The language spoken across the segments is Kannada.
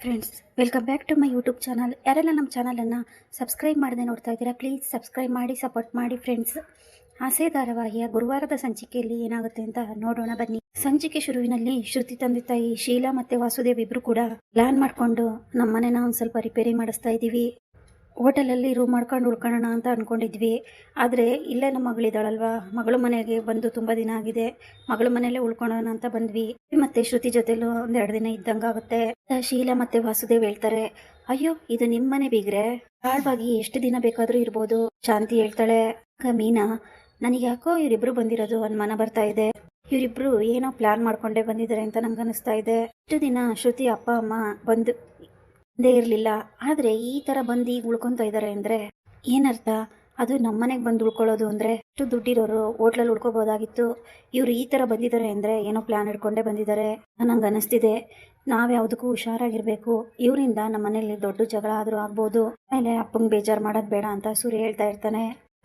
Friends welcome back to my YouTube channel ಯಾರೆಲ್ಲ ನಮ್ಮ ಚಾನಲನ್ನು ಸಬ್ಸ್ಕ್ರೈಬ್ ಮಾಡದೆ ನೋಡ್ತಾ ಇದ್ದೀರಾ ಪ್ಲೀಸ್ ಸಬ್ಸ್ಕ್ರೈಬ್ ಮಾಡಿ ಸಪೋರ್ಟ್ ಮಾಡಿ ಫ್ರೆಂಡ್ಸ್ ಆಸೆ ಧಾರಾವಾಹಿಯ ಗುರುವಾರದ ಸಂಚಿಕೆಯಲ್ಲಿ ಏನಾಗುತ್ತೆ ಅಂತ ನೋಡೋಣ, ಬನ್ನಿ. ಸಂಚಿಕೆ ಶುರುವಿನಲ್ಲಿ ಶ್ರುತಿ ತಂದೆ ತಾಯಿ ಶೀಲಾ ಮತ್ತು ವಾಸುದೇವ್ ಇಬ್ಬರು ಕೂಡ ಪ್ಲಾನ್ ಮಾಡಿಕೊಂಡು ನಮ್ಮ ಮನೆನ ಒಂದು ಸ್ವಲ್ಪ ರಿಪೇರಿ ಮಾಡಿಸ್ತಾ ಇದ್ದೀವಿ. ಹೋಟೆಲಲ್ಲಿ ರೂಮ್ ಮಾಡ್ಕೊಂಡು ಉಳ್ಕೊಳ್ಳೋಣ ಅಂತ ಅಂದ್ಕೊಂಡಿದ್ವಿ ಆದರೆ ಇಲ್ಲೇ ನಮ್ಮ ಮಗಳಿದ್ದಾಳಲ್ವಾ ಮಗಳ ಮನೆಗೆ ಬಂದು ತುಂಬ ದಿನ ಆಗಿದೆ. ಮಗಳ ಮನೆಯಲ್ಲೇ ಉಳ್ಕೊಳ್ಳೋಣ ಅಂತ ಬಂದ್ವಿ. ಮತ್ತೆ ಶ್ರುತಿ ಜೊತೆಲೂ ಒಂದೆರಡು ದಿನ ಇದ್ದಂಗಾಗುತ್ತೆ ಶೀಲಾ ಮತ್ತೆ ವಾಸುದೇವ್ ಹೇಳ್ತಾರೆ, ಅಯ್ಯೋ, ಇದು ನಿಮ್ಮನೆ ಬೀಗ್ರೆ. ಆಳ್ವಾಗಿ ಎಷ್ಟು ದಿನ ಬೇಕಾದರೂ ಇರ್ಬೋದು, ಶಾಂತಿ ಹೇಳ್ತಾಳೆ. ಮೀನಾ, ನನಗೆ ಯಾಕೋ ಇವರಿಬ್ರು ಬಂದಿರೋದು ಅನುಮಾನ ಬರ್ತಾ ಇದೆ. ಇವರಿಬ್ರು ಏನೋ ಪ್ಲಾನ್ ಮಾಡ್ಕೊಂಡೇ ಬಂದಿದ್ದಾರೆ ಅಂತ ನಂಗೆ ಅನಿಸ್ತಾ ಇದೆ. ಇಷ್ಟು ದಿನ ಶ್ರುತಿ ಅಪ್ಪ, ಅಮ್ಮ ಬಂದು ಬಂದೇ ಇರಲಿಲ್ಲ. ಆದರೆ ಈ ಥರ ಬಂದು ಈಗ ಉಳ್ಕೊತಾ ಇದ್ದಾರೆ ಅಂದರೆ ಏನರ್ಥ? ಅದು ನಮ್ಮನೆಗೆ ಬಂದು ಉಳ್ಕೊಳ್ಳೋದು ಅಂದರೆ ಎಷ್ಟು ದುಡ್ಡಿರೋರು ಹೋಟ್ಲಲ್ಲಿ ಉಳ್ಕೋಬೋದಾಗಿತ್ತು. ಇವರು ಈ ಥರ ಬಂದಿದ್ದಾರೆ ಅಂದರೆ ಏನೋ ಪ್ಲ್ಯಾನ್ ಇಟ್ಕೊಂಡೇ ಬಂದಿದ್ದಾರೆ ನನಗೆ ಅನ್ನಿಸ್ತಿದೆ ನಾವು ಯಾವುದಕ್ಕೂ ಹುಷಾರಾಗಿರಬೇಕು. ಇವರಿಂದ ನಮ್ಮ ಮನೇಲಿ ದೊಡ್ಡ ಜಗಳ ಆದರೂ ಆಗ್ಬೋದು. ಆಮೇಲೆ ಅಪ್ಪಂಗೆ ಬೇಜಾರು ಮಾಡೋದು ಬೇಡ ಅಂತ ಸೂರ್ಯ ಹೇಳ್ತಾ ಇರ್ತಾನೆ.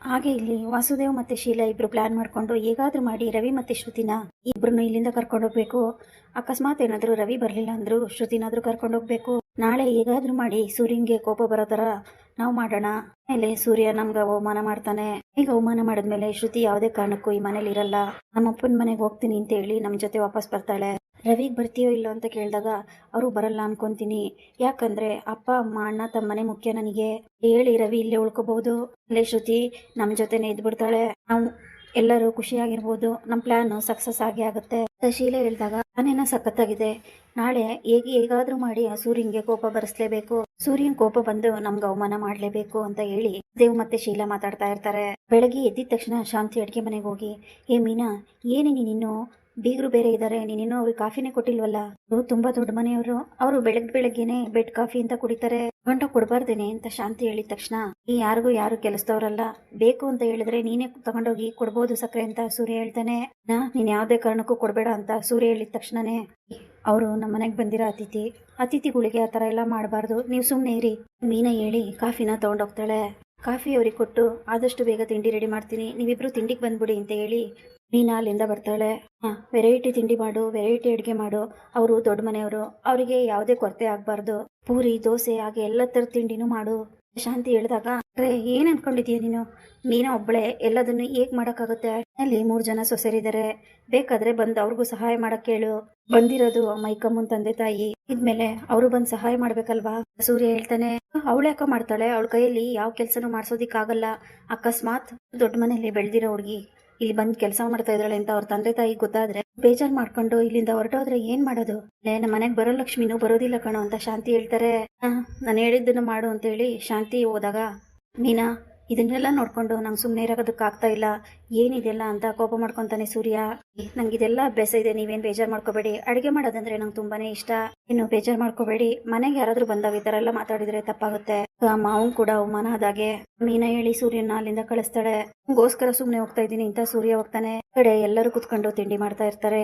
ಹಾಗೆ ಇಲ್ಲಿ ವಾಸುದೇವ್ ಮತ್ತೆ ಶೀಲಾ ಇಬ್ರು ಪ್ಲಾನ್ ಮಾಡ್ಕೊಂಡು ಹೇಗಾದ್ರೂ ಮಾಡಿ ರವಿ ಮತ್ತೆ ಶ್ರುತಿನ ಇಬ್ಬರನ್ನು ಇಲ್ಲಿಂದ ಕರ್ಕೊಂಡು ಹೋಗ್ಬೇಕು. ಅಕಸ್ಮಾತ್ ಏನಾದರೂ ರವಿ ಬರಲಿಲ್ಲ ಅಂದ್ರು ಶ್ರುತಿನಾದ್ರೂ ಕರ್ಕೊಂಡು ಹೋಗ್ಬೇಕು. ನಾಳೆ ಹೇಗಾದ್ರೂ ಮಾಡಿ ಸೂರ್ಯಂಗೆ ಕೋಪ ಬರೋತರ ನಾವು ಮಾಡೋಣ. ಆಮೇಲೆ ಸೂರ್ಯ ನಮ್ಗೆ ಅವಮಾನ ಮಾಡ್ತಾನೆ. ಈಗ ಅವಮಾನ ಮಾಡಿದ್ಮೇಲೆ ಶ್ರುತಿ ಯಾವುದೇ ಕಾರಣಕ್ಕೂ ಈ ಮನೇಲಿ ಇರಲ್ಲ. ನಮ್ಮ ಅಪ್ಪನ ಮನೆಗೆ ಹೋಗ್ತೀನಿ ಅಂತ ಹೇಳಿ ನಮ್ಮ ಜೊತೆ ವಾಪಸ್ ಬರ್ತಾಳೆ. ರವಿಗೆ ಬರ್ತೀಯೋ ಇಲ್ಲೋ ಅಂತ ಕೇಳಿದಾಗ ಅವರು ಬರಲ್ಲ ಅನ್ಕೊಂತೀನಿ. ಯಾಕಂದ್ರೆ ಅಪ್ಪ, ಅಮ್ಮ, ಅಣ್ಣ ತಮ್ಮನೆ ಮುಖ್ಯ ನನಗೆ. ಹೇಳಿ ರವಿ ಇಲ್ಲೇ ಉಳ್ಕೋಬಹುದು. ಅಲ್ಲೇ ಶ್ರುತಿ ನಮ್ಮ ಜೊತೆನೆ ಇದ್ಬಿಡ್ತಾಳೆ. ನಾವು ಎಲ್ಲರೂ ಖುಷಿಯಾಗಿರ್ಬೋದು. ನಮ್ಮ ಪ್ಲಾನ್ ಸಕ್ಸಸ್ ಆಗಿ ಆಗುತ್ತೆ. ಶೀಲೆ ಹೇಳಿದಾಗ, ನಾನೇನೋ ಸಖತ್ತಾಗಿದೆ. ನಾಳೆ ಹೇಗೆ ಹೇಗಾದ್ರೂ ಮಾಡಿ ಆ ಸೂರ್ಯನ್ಗೆ ಕೋಪ ಬರೆಸ್ಲೇಬೇಕು. ಸೂರ್ಯನ್ ಕೋಪ ಬಂದು ನಮ್ಗೆ ಅವಮಾನ ಮಾಡ್ಲೇಬೇಕು ಅಂತ ಹೇಳಿ ದೇವ್ ಮತ್ತೆ ಶೀಲಾ ಮಾತಾಡ್ತಾ ಇರ್ತಾರೆ. ಬೆಳಗ್ಗೆ ಎದ್ದಿದ ತಕ್ಷಣ ಶಾಂತಿ ಅಡುಗೆ ಮನೆಗೆ ಹೋಗಿ, ಏ ಮೀನಾ, ಏನೇ ನೀನಿನ್ನು ಬೀಗರು ಬೇರೆ ಇದ್ದಾರೆ ನೀನಿನ್ನೂ ಅವ್ರಿಗೆ ಕಾಫಿನೇ ಕೊಟ್ಟಿಲ್ವಲ್ಲ? ತುಂಬಾ ದೊಡ್ಡ ಮನೆಯವರು. ಅವರು ಬೆಳಗ್ಗೆ ಬೆಳಗ್ಗೆನೆ ಬೆಡ್ ಕಾಫಿ ಅಂತ ಕುಡಿತಾರೆ. ಗಂಟ ಕೊಡಬಾರ್ದೇನೆ ಅಂತ ಶಾಂತಿ ಹೇಳಿದ ತಕ್ಷಣ, ಈ ಯಾರಿಗೂ ಯಾರು ಕೆಲಸದವರಲ್ಲ. ಬೇಕು ಅಂತ ಹೇಳಿದ್ರೆ ನೀನೇ ತಗೊಂಡೋಗಿ ಕೊಡ್ಬೋದು ಸಕ್ಕರೆ ಅಂತ ಸೂರ್ಯ ಹೇಳ್ತಾನೆ. ನಾ, ನೀನ್ ಯಾವ್ದೇ ಕಾರಣಕ್ಕೂ ಕೊಡಬೇಡ ಅಂತ ಸೂರ್ಯ ಹೇಳಿದ ತಕ್ಷಣನೇ, ಅವರು ನಮ್ಮ ಮನೆಗೆ ಬಂದಿರೋ ಅತಿಥಿ. ಅತಿಥಿಗಳಿಗೆ ಆ ಥರ ಎಲ್ಲ ಮಾಡಬಾರ್ದು. ನೀವು ಸುಮ್ಮನೆ ಇರಿ. ಮೀನ ಹೇಳಿ ಕಾಫಿನ ತಗೊಂಡೋಗ್ತಾಳೆ. ಕಾಫಿ ಅವ್ರಿಗೆ ಕೊಟ್ಟು ಆದಷ್ಟು ಬೇಗ ತಿಂಡಿ ರೆಡಿ ಮಾಡ್ತೀನಿ. ನೀವಿಬ್ರು ತಿಂಡಿಗೆ ಬಂದ್ಬಿಡಿ ಅಂತ ಹೇಳಿ ಮೀನಾ ಅಲ್ಲಿಂದ ಬರ್ತಾಳೆ. ಹಾಂ ವೆರೈಟಿ ತಿಂಡಿ ಮಾಡು ವೆರೈಟಿ ಅಡುಗೆ ಮಾಡು. ಅವರು ದೊಡ್ಡ ಮನೆಯವರು. ಅವರಿಗೆ ಯಾವುದೇ ಕೊರತೆ ಆಗಬಾರ್ದು. ಪೂರಿ, ದೋಸೆ, ಹಾಗೆ ಎಲ್ಲ ಥರದ ತಿಂಡಿನೂ ಮಾಡು. ಶಾಂತಿ ಹೇಳಿದಾಗ ರೇ ಏನು ಅನ್ಕೊಂಡಿದೀಯ ನೀನು? ಮೀನಾ ಒಬ್ಬಳೆ ಎಲ್ಲದನ್ನು ಹೇಗೆ ಮಾಡೋಕ್ಕಾಗುತ್ತೆ? ಅಲ್ಲಿ ಮೂರು ಜನ ಸೊಸೆರಿದ್ದಾರೆ ಬೇಕಾದ್ರೆ ಬಂದು ಅವ್ರಿಗೂ ಸಹಾಯ ಮಾಡಕ್ ಹೇಳು ಬಂದಿರೋದು ಮೈಕಮ್ಮನ್ ತಂದೆ ತಾಯಿ. ಇದ್ಮೇಲೆ ಅವರು ಬಂದು ಸಹಾಯ ಮಾಡ್ಬೇಕಲ್ವಾ? ಸೂರ್ಯ ಹೇಳ್ತಾನೆ. ಅವಳು ಯಾಕೋ ಮಾಡ್ತಾಳೆ? ಅವಳ ಕೈಯಲ್ಲಿ ಯಾವ ಕೆಲಸನೂ ಮಾಡ್ಸೋದಿಕ್ಕಾಗಲ್ಲ. ಅಕಸ್ಮಾತ್ ದೊಡ್ಡ ಮನೆಯಲ್ಲಿ ಬೆಳೆದಿರೋ ಹುಡುಗಿ ಇಲ್ಲಿ ಬಂದು ಕೆಲಸ ಮಾಡ್ತಾ ಇದ್ದಾಳೆ ಅಂತ ಅವ್ರ ತಂದೆ ತಾಯಿ ಗೊತ್ತಾದ್ರೆ ಬೇಜಾರ್ ಮಾಡ್ಕೊಂಡು ಇಲ್ಲಿಂದ ಹೊರಟೋದ್ರೆ ಏನ್ ಮಾಡೋದು? ಲೇ ನಮ್ಮ ಮನೆಗೆ ಬರೋ ಲಕ್ಷ್ಮಿನೂ ಬರೋದಿಲ್ಲ ಕಣೋ ಅಂತ ಶಾಂತಿ ಹೇಳ್ತಾರೆ. ನಾನು ಹೇಳಿದ್ದನ್ನು ಮಾಡು ಅಂತ ಹೇಳಿ ಶಾಂತಿ ಹೋದಾಗ ಮೀನಾ ಇದನ್ನೆಲ್ಲ ನೋಡ್ಕೊಂಡು ನಂಗೆ ಸುಮ್ಮನೆ ಇರೋದಕ್ಕಾಗ್ತಾ ಇಲ್ಲ. ಏನಿದೆಲ್ಲ ಅಂತ ಕೋಪ ಮಾಡ್ಕೊತಾನೆ ಸೂರ್ಯ. ನಂಗೆ ಇದೆಲ್ಲ ಅಭ್ಯಾಸ ಇದೆ, ನೀವೇನು ಬೇಜಾರು ಮಾಡ್ಕೋಬೇಡಿ. ಅಡುಗೆ ಮಾಡೋದಂದ್ರೆ ನಂಗೆ ತುಂಬಾನೇ ಇಷ್ಟ. ಇನ್ನು ಬೇಜಾರು ಮಾಡ್ಕೋಬೇಡಿ. ಮನೆಗೆ ಯಾರಾದ್ರೂ ಬಂದಾಗ ಈ ಥರ ಎಲ್ಲ ಮಾತಾಡಿದ್ರೆ ತಪ್ಪಾಗುತ್ತೆ. ಮಾವನ್ ಕೂಡ ಅವಮಾನ ಆದಾಗೆ ಮೀನಾ ಹೇಳಿ ಸೂರ್ಯನ ಅಲ್ಲಿಂದ ಕಳಿಸ್ತಾಳೆ. ಗೋಸ್ಕರ ಸುಮ್ಮನೆ ಹೋಗ್ತಾ ಇದ್ದೀನಿ ಅಂತ ಸೂರ್ಯ ಹೋಗ್ತಾನೆ. ಕಡೆ ಎಲ್ಲರೂ ಕುತ್ಕೊಂಡು ತಿಂಡಿ ಮಾಡ್ತಾ ಇರ್ತಾರೆ.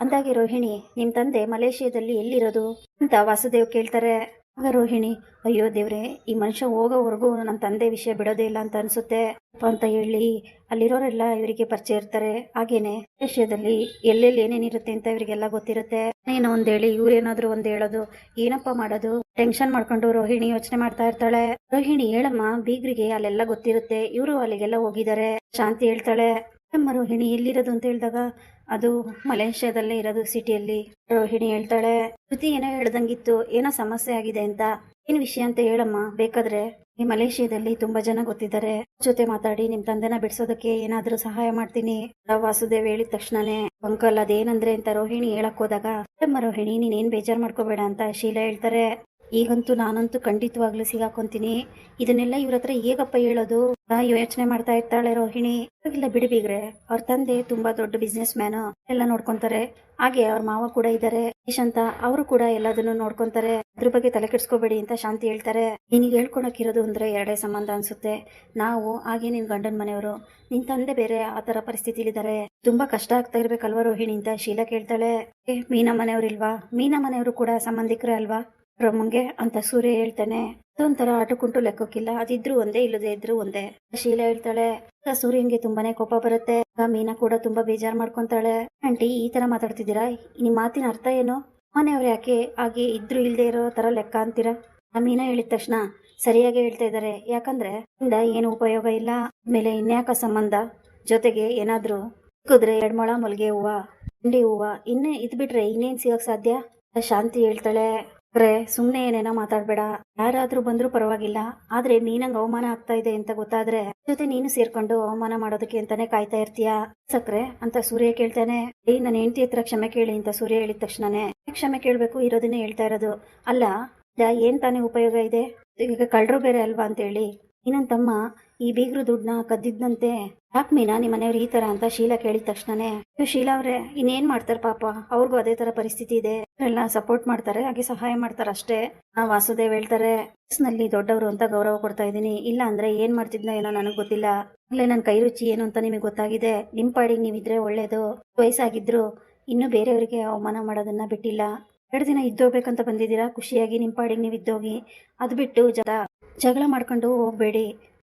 ಅಂದಾಗೆ ರೋಹಿಣಿ ನಿಮ್ಮ ತಂದೆ ಮಲೇಷಿಯಾದಲ್ಲಿ ಎಲ್ಲಿರೋದು? ಅಂತ ವಾಸುದೇವ್ ಕೇಳ್ತಾರೆ. ಆಗ ರೋಹಿಣಿ, ಅಯ್ಯೋ ದೇವ್ರೆ, ಈ ಮನುಷ್ಯ ಹೋಗೋವರೆಗೂ ನನ್ನ ತಂದೆ ವಿಷಯ ಬಿಡೋದೇ ಇಲ್ಲ ಅಂತ ಅನ್ಸುತ್ತೆ. ಅಂತ ಹೇಳಿ ಅಲ್ಲಿರೋರೆಲ್ಲ ಇವರಿಗೆ ಪರಿಚಯ ಇರ್ತಾರೆ. ಹಾಗೇನೆ ವಿಷಯದಲ್ಲಿ ಎಲ್ಲೆಲ್ಲಿ ಏನೇನಿರುತ್ತೆ ಅಂತ ಇವರಿಗೆಲ್ಲ ಗೊತ್ತಿರುತ್ತೆ. ಏನೋ ಒಂದ್ ಹೇಳಿ ಇವ್ರೇನಾದ್ರೂ ಒಂದ್ ಹೇಳೋದು. ಏನಪ್ಪ ಮಾಡೋದು? ಟೆನ್ಷನ್ ಮಾಡ್ಕೊಂಡು ರೋಹಿಣಿ ಯೋಚನೆ ಮಾಡ್ತಾ ಇರ್ತಾಳೆ. ರೋಹಿಣಿ, ಹೇಳಮ್ಮ, ಬೀಗ್ರಿಗೆ ಅಲ್ಲೆಲ್ಲ ಗೊತ್ತಿರುತ್ತೆ. ಇವರು ಅಲ್ಲಿಗೆಲ್ಲ ಹೋಗಿದ್ದಾರೆ. ಶಾಂತಿ ಹೇಳ್ತಾಳೆ. ಅಮ್ಮ ರೋಹಿಣಿ, ಎಲ್ಲಿರೋದು? ಅಂತ ಹೇಳಿದಾಗ ಅದು ಮಲೇಷ್ಯಾದಲ್ಲೇ ಇರೋದು ಸಿಟಿಯಲ್ಲಿ. ರೋಹಿಣಿ ಹೇಳ್ತಾಳೆ, ಶ್ರುತಿ ಏನೋ ಹೇಳ್ದಂಗಿತ್ತು, ಏನೋ ಸಮಸ್ಯೆ ಆಗಿದೆ ಅಂತ. ಏನ್ ವಿಷಯ ಅಂತ ಹೇಳಮ್ಮ, ಬೇಕಾದ್ರೆ ಈ ಮಲೇಷ್ಯಾದಲ್ಲಿ ತುಂಬಾ ಜನ ಗೊತ್ತಿದ್ದಾರೆ. ಜೊತೆ ಮಾತಾಡಿ, ನಿಮ್ ತಂದೆನ ಬಿಡ್ಸೋದಕ್ಕೆ ಏನಾದ್ರೂ ಸಹಾಯ ಮಾಡ್ತೀನಿ. ವಾಸುದೇವ್ ಹೇಳಿದ ತಕ್ಷಣನೇ, ಅಂಕಲ್, ಅದೇನಂದ್ರೆ ಅಂತ ರೋಹಿಣಿ ಹೇಳಕ್ ಹೋದಾಗ ರೋಹಿಣಿ, ನೀನ್ ಏನ್ ಬೇಜಾರ್ ಮಾಡ್ಕೋಬೇಡ ಅಂತ ಶೀಲಾ ಹೇಳ್ತಾರೆ. ಈಗಂತೂ ನಾನಂತೂ ಖಂಡಿತವಾಗ್ಲೂ ಸಿಗಾಕೊಂತೀನಿ. ಇದನ್ನೆಲ್ಲ ಇವ್ರ ಹತ್ರ ಹೇಗಪ್ಪ ಹೇಳೋದು? ಯೋಚನೆ ಮಾಡ್ತಾ ಇರ್ತಾಳೆ ರೋಹಿಣಿ. ಇಲ್ಲ ಬಿಡಿ ಅವ್ರ ತಂದೆ ತುಂಬಾ ದೊಡ್ಡ ಬಿಸ್ನೆಸ್ ಮ್ಯಾನ್ ಎಲ್ಲ ನೋಡ್ಕೊಂತಾರೆ. ಹಾಗೆ ಅವ್ರ ಮಾವ ಕೂಡ ಇದ್ದಾರೆ ಅಂತ ಅವರು ಕೂಡ ಎಲ್ಲದನ್ನು ನೋಡ್ಕೊಂತಾರೆ. ಅದ್ರ ಬಗ್ಗೆ ತಲೆ ಕೆಡ್ಸ್ಕೋಬೇಡಿ ಅಂತ ಶಾಂತಿ ಹೇಳ್ತಾರೆ. ನಿನಗೆ ಹೇಳ್ಕೊಳಕಿರೋದು ಅಂದ್ರೆ ಎರಡೇ ಸಂಬಂಧ ಅನ್ಸುತ್ತೆ. ನಾವು, ಹಾಗೆ ನಿನ್ ಗಂಡನ ಮನೆಯವರು, ನಿನ್ ತಂದೆ ಬೇರೆ ಆತರ ತರ ಪರಿಸ್ಥಿತಿಲಿದ್ದಾರೆ ತುಂಬಾ ಕಷ್ಟ ಆಗ್ತಾ ಇರ್ಬೇಕಲ್ವಾ ರೋಹಿಣಿ ಅಂತ ಶೀಲಾ ಕೇಳ್ತಾಳೆ. ಮೀನಾ ಮನೆಯವ್ರಿಲ್ವಾ? ಮೀನಾ ಮನೆಯವರು ಕೂಡ ಸಂಬಂಧಿಕರೇ ಅಲ್ವಾ? ರಮ್ಮಂಗೆ ಅಂತ ಸೂರ್ಯ ಹೇಳ್ತಾನೆ. ಅದೊಂಥರ ಕುಂಟು ಲೆಕ್ಕಕ್ಕಿಲ್ಲ. ಅದಿದ್ರು ಒಂದೇ, ಇಲ್ಲದೆ ಇದ್ರು ಒಂದೇ. ಶೀಲಾ ಹೇಳ್ತಾಳೆ. ಸೂರ್ಯನ್ಗೆ ತುಂಬಾನೇ ಕೋಪ ಬರುತ್ತೆ. ಮೀನಾ ಕೂಡ ತುಂಬಾ ಬೇಜಾರ್ ಮಾಡ್ಕೊಂತಾಳೆ. ಆಂಟಿ, ಈ ತರ ಮಾತಾಡ್ತಿದ್ದೀರಾ? ನಿಮ್ ಮಾತಿನ ಅರ್ಥ ಏನು? ಮನೆಯವ್ರು ಯಾಕೆ ಹಾಗೆ ಇದ್ರು ಇಲ್ಲದೆ ಇರೋ ತರ ಲೆಕ್ಕ ಅಂತೀರಾ? ಆ ಮೀನಾ ಹೇಳಿದ ತಕ್ಷಣ ಸರಿಯಾಗಿ ಹೇಳ್ತಾ ಇದ್ದಾರೆ. ಯಾಕಂದ್ರೆ ಇಂದ ಏನು ಉಪಯೋಗ ಇಲ್ಲ. ಆಮೇಲೆ ಇನ್ಯಾಕ ಸಂಬಂಧ? ಜೊತೆಗೆ ಏನಾದ್ರು ಕುದ್ರೆ, ಎಡ್ಮೊಳ ಮೊಳ ಮಲ್ಗೆ ಹೂವ ಹಿಂಡಿ ಹೂವ, ಇನ್ನೇ ಇದ್ಬಿಟ್ರೆ ಬಿಟ್ರೆ ಇನ್ನೇನ್ ಸಿಗಕ್ಕೆ ಸಾಧ್ಯ? ಶಾಂತಿ ಹೇಳ್ತಾಳೆ. ಅಂದ್ರೆ ಸುಮ್ಮನೆ ಏನೇನೋ ಮಾತಾಡ್ಬೇಡ. ಯಾರಾದ್ರೂ ಬಂದ್ರೂ ಪರವಾಗಿಲ್ಲ. ಆದ್ರೆ ನೀನಂಗ್ ಅವಮಾನ ಆಗ್ತಾ ಇದೆ ಅಂತ ಗೊತ್ತಾದ್ರೆ ಜೊತೆ ನೀನು ಸೇರ್ಕೊಂಡು ಅವಮಾನ ಮಾಡೋದಕ್ಕೆ ಅಂತಾನೆ ಕಾಯ್ತಾ ಇರ್ತೀಯ? ಸಕ್ರೆ, ಅಂತ ಸೂರ್ಯ ಕೇಳ್ತಾನೆ. ಏಯ್ ನನ್ನ ಹೆಂಡತಿ ಹತ್ರ ಕ್ಷಮೆ ಕೇಳಿ ಅಂತ ಸೂರ್ಯ ಹೇಳಿದ ತಕ್ಷಣನೇ ಕ್ಷಮೆ ಕೇಳ್ಬೇಕು? ಇರೋದನ್ನೇ ಹೇಳ್ತಾ ಇರೋದು. ಅಲ್ಲ ಏನ್ ತಾನೇ ಉಪಯೋಗ ಇದೆ? ಈಗ ಕಳ್ರು ಬೇರೆ ಅಲ್ವಾ ಅಂತೇಳಿ. ಇನ್ನೊಂದ್ ತಮ್ಮ ಈ ಬೀಗ್ರು ದುಡ್ಡನ್ನ ಕದ್ದಿದ್ದಂತೆ ಯಾಕೆ ಮೀನಾ ನಿಮ್ಮ ಮನೆಯವ್ರು ಈ ತರ ಅಂತ ಶೀಲಾ ಕೇಳಿದ ತಕ್ಷಣನೇ. ಶೀಲಾ ಅವ್ರೆ, ಇನ್ನೇನ್ ಮಾಡ್ತಾರೆ ಪಾಪ? ಅವ್ರಿಗೂ ಅದೇ ತರ ಪರಿಸ್ಥಿತಿ ಇದೆ. ಎಲ್ಲ ಸಪೋರ್ಟ್ ಮಾಡ್ತಾರೆ, ಹಾಗೆ ಸಹಾಯ ಮಾಡ್ತಾರೆ ಅಷ್ಟೇ. ವಾಸುದೇವ್ ಹೇಳ್ತಾರೆ ನಲ್ಲಿ ದೊಡ್ಡವರು ಅಂತ ಗೌರವ ಕೊಡ್ತಾ ಇದ್ದೀನಿ. ಇಲ್ಲ ಅಂದ್ರೆ ಏನ್ ಮಾಡ್ತಿದ್ನ ಏನೋ ನನಗೆ ಗೊತ್ತಿಲ್ಲ. ಅಲ್ಲೇ ನನ್ನ ಕೈ ರುಚಿ ಏನು ಅಂತ ನಿಮಗೆ ಗೊತ್ತಾಗಿದೆ. ನಿಮ್ ಪಾಡಿಗೆ ನೀವಿದ್ರೆ ಒಳ್ಳೇದು. ವಯಸ್ಸಾಗಿದ್ರು, ಇನ್ನು ಬೇರೆಯವರಿಗೆ ಅವಮಾನ ಮಾಡೋದನ್ನ ಬಿಟ್ಟಿಲ್ಲ. ಎರಡು ದಿನ ಇದ್ದೋಗ್ಬೇಕಂತ ಬಂದಿದ್ದೀರಾ? ಖುಷಿಯಾಗಿ ನಿಮ್ಮ ಪಾಡಿಗೆ ನೀವು ಇದ್ದೋಗಿ. ಅದು ಬಿಟ್ಟು ಜ ಜಗಳ ಮಾಡ್ಕೊಂಡು ಹೋಗ್ಬೇಡಿ.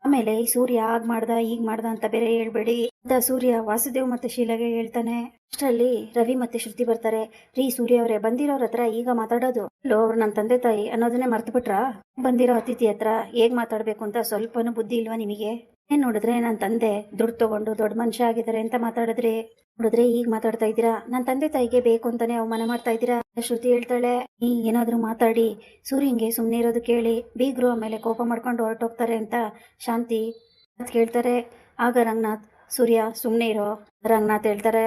ಆಮೇಲೆ ಸೂರ್ಯ ಆಗ್ ಮಾಡ್ದ ಈಗ ಮಾಡ್ದ ಅಂತ ಬೇರೆ ಹೇಳ್ಬೇಡಿ ಅಂತ ಸೂರ್ಯ ವಾಸುದೇವ್ ಮತ್ತೆ ಶೀಲಾಗೆ ಹೇಳ್ತಾನೆ. ಅಷ್ಟರಲ್ಲಿ ರವಿ ಮತ್ತೆ ಶ್ರುತಿ ಬರ್ತಾರೆ. ರೀ ಸೂರ್ಯ ಅವರೇ, ಬಂದಿರೋರ ಹತ್ರ ಈಗ ಮಾತಾಡೋದು. ಲೋ ಅವ್ರು ನನ್ನ ತಂದೆ ತಾಯಿ ಅನ್ನೋದನ್ನೇ ಮರ್ತು ಬಿಟ್ರಾ ಬಂದಿರೋ ಅತಿಥಿ ಹತ್ರ ಹೇಗ್ ಮಾತಾಡ್ಬೇಕು ಅಂತ ಸ್ವಲ್ಪನೂ ಬುದ್ಧಿ ಇಲ್ವಾ ನಿಮಗೆ? ಏನ್ ನೋಡಿದ್ರೆ ನನ್ನ ತಂದೆ ದುಡ್ಡು ತಗೊಂಡು ದೊಡ್ಡ ಮನುಷ್ಯ ಆಗಿದ್ದಾರೆ ಅಂತ ಮಾತಾಡಿದ್ರಿ? ನೋಡಿದ್ರೆ ಈಗ ಮಾತಾಡ್ತಾ ಇದ್ದೀರಾ? ನನ್ನ ತಂದೆ ತಾಯಿಗೆ ಬೇಕು ಅಂತಾನೆ ಅವಮಾನ ಮಾಡ್ತಾ ಇದ್ದೀರಾ? ಶ್ರುತಿ ಹೇಳ್ತಾಳೆ ನೀ ಏನಾದ್ರೂ ಮಾತಾಡಿ. ಸೂರ್ಯಂಗೆ ಸುಮ್ಮನೆ ಇರೋದು ಕೇಳಿ. ಬೀಗ್ರು ಆಮೇಲೆ ಕೋಪ ಮಾಡ್ಕೊಂಡು ಹೊರಟೋಗ್ತಾರೆ ಅಂತ ಶಾಂತಿ ಕೇಳ್ತಾರೆ ಆಗ ರಂಗನಾಥ್, ಸೂರ್ಯ ಸುಮ್ಮನೆ ಇರೋ. ರಂಗನಾಥ್ ಹೇಳ್ತಾರೆ,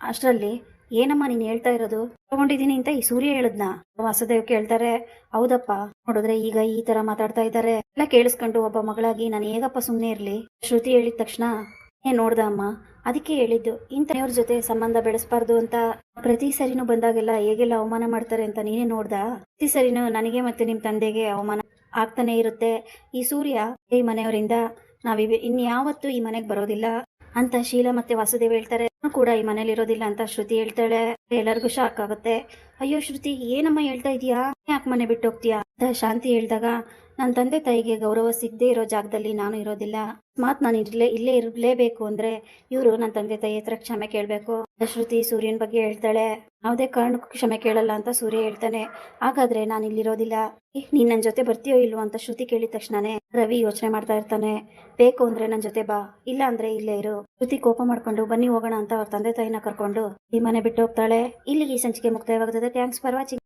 ಅಷ್ಟರಲ್ಲಿ ಏನಮ್ಮ ನೀನು ಹೇಳ್ತಾ ಇರೋದು? ತಗೊಂಡಿದ್ದೀನಿ ಅಂತ ಈ ಸೂರ್ಯ ಹೇಳದ್ನ? ವಾಸುದೇವ್ ಕೇಳ್ತಾರೆ, ಹೌದಪ್ಪ, ನೋಡಿದ್ರೆ ಈಗ ಈ ತರ ಮಾತಾಡ್ತಾ ಇದ್ದಾರೆ. ಎಲ್ಲ ಕೇಳಿಸ್ಕೊಂಡು ಒಬ್ಬ ಮಗಳಾಗಿ ನಾನು ಹೇಗಪ್ಪ ಸುಮ್ಮನೆ ಇರ್ಲಿ? ಶ್ರುತಿ ಹೇಳಿದ ತಕ್ಷಣ ಏನ್ ನೋಡ್ದ ಅಮ್ಮ, ಅದಕ್ಕೆ ಹೇಳಿದ್ದು ಇಂಥವ್ರ ಜೊತೆ ಸಂಬಂಧ ಬೆಳೆಸಬಾರ್ದು ಅಂತ ಪ್ರತಿ ಸರಿನೂ ಬಂದಾಗೆಲ್ಲ ಹೇಗೆಲ್ಲ ಅವಮಾನ ಮಾಡ್ತಾರೆ ಅಂತ ನೀನೇ ನೋಡ್ದ? ಪ್ರತಿ ಸರಿನೂ ನನಗೆ ಮತ್ತೆ ನಿಮ್ಮ ತಂದೆಗೆ ಅವಮಾನ ಆಗ್ತಾನೆ ಇರುತ್ತೆ. ಈ ಸೂರ್ಯ ಈ ಮನೆಯವರಿಂದ ನಾವಿವೆ, ಇನ್ಯಾವತ್ತೂ ಈ ಮನೆಗೆ ಬರೋದಿಲ್ಲ. ಅಂತ ಶೀಲಾ ಮತ್ತೆ ವಾಸುದೇವ್ ಹೇಳ್ತಾರೆ ಕೂಡ ಈ ಮನೇಲಿ ಇರೋದಿಲ್ಲ ಅಂತ ಶ್ರುತಿ ಹೇಳ್ತಾಳೆ. ಎಲ್ಲರಿಗೂ ಶಾಕ್ ಆಗುತ್ತೆ. ಅಯ್ಯೋ ಶ್ರುತಿ, ಏನಮ್ಮ ಹೇಳ್ತಾ ಇದೀಯಾ? ಯಾಕೆ ಮನೆ ಬಿಟ್ಟು ಹೋಗ್ತೀಯಾ? ಅಂತ ಶಾಂತಿ ಹೇಳಿದಾಗ ನನ್ನ ತಂದೆ ತಾಯಿಗೆ ಗೌರವ ಸಿಗದೆ ಇರೋ ಜಾಗದಲ್ಲಿ ನಾನು ಇರೋದಿಲ್ಲ. ಮಾತ್ ನಾನು ಇರ್ಲೇ, ಇಲ್ಲೇ ಇರಲೇಬೇಕು ಅಂದ್ರೆ ಇವರು ನನ್ನ ತಂದೆ ತಾಯಿ ಹತ್ರ ಕ್ಷಮೆ ಕೇಳಬೇಕು. ಶ್ರುತಿ ಸೂರ್ಯನ ಬಗ್ಗೆ ಹೇಳ್ತಾಳೆ. ಯಾವುದೇ ಕಾರಣಕ್ಕೂ ಕ್ಷಮೆ ಕೇಳಲ್ಲ ಅಂತ ಸೂರ್ಯ ಹೇಳ್ತಾನೆ. ಹಾಗಾದ್ರೆ ನಾನು ಇಲ್ಲಿರೋದಿಲ್ಲ. ನೀನ್ ನನ್ನ ಜೊತೆ ಬರ್ತೀಯೋ ಇಲ್ವೋ? ಅಂತ ಶ್ರುತಿ ಕೇಳಿದ ತಕ್ಷಣನೇ ರವಿ ಯೋಚನೆ ಮಾಡ್ತಾ ಇರ್ತಾನೆ. ಬೇಕು ಅಂದ್ರೆ ನನ್ನ ಜೊತೆ ಬಾ. ಇಲ್ಲ ಅಂದ್ರೆ ಇಲ್ಲೇ ಇರು. ಶ್ರುತಿ ಕೋಪ ಮಾಡ್ಕೊಂಡು, ಬನ್ನಿ ಹೋಗೋಣ ಅಂತ ಅವ್ರ ತಂದೆ ತಾಯಿನ ಕರ್ಕೊಂಡು ಈ ಮನೆ ಬಿಟ್ಟು ಹೋಗ್ತಾಳೆ. ಇಲ್ಲಿಗೆ ಈ ಸಂಚಿಕೆ ಮುಕ್ತಾಯವಾಗುತ್ತದೆ. Thanks for watching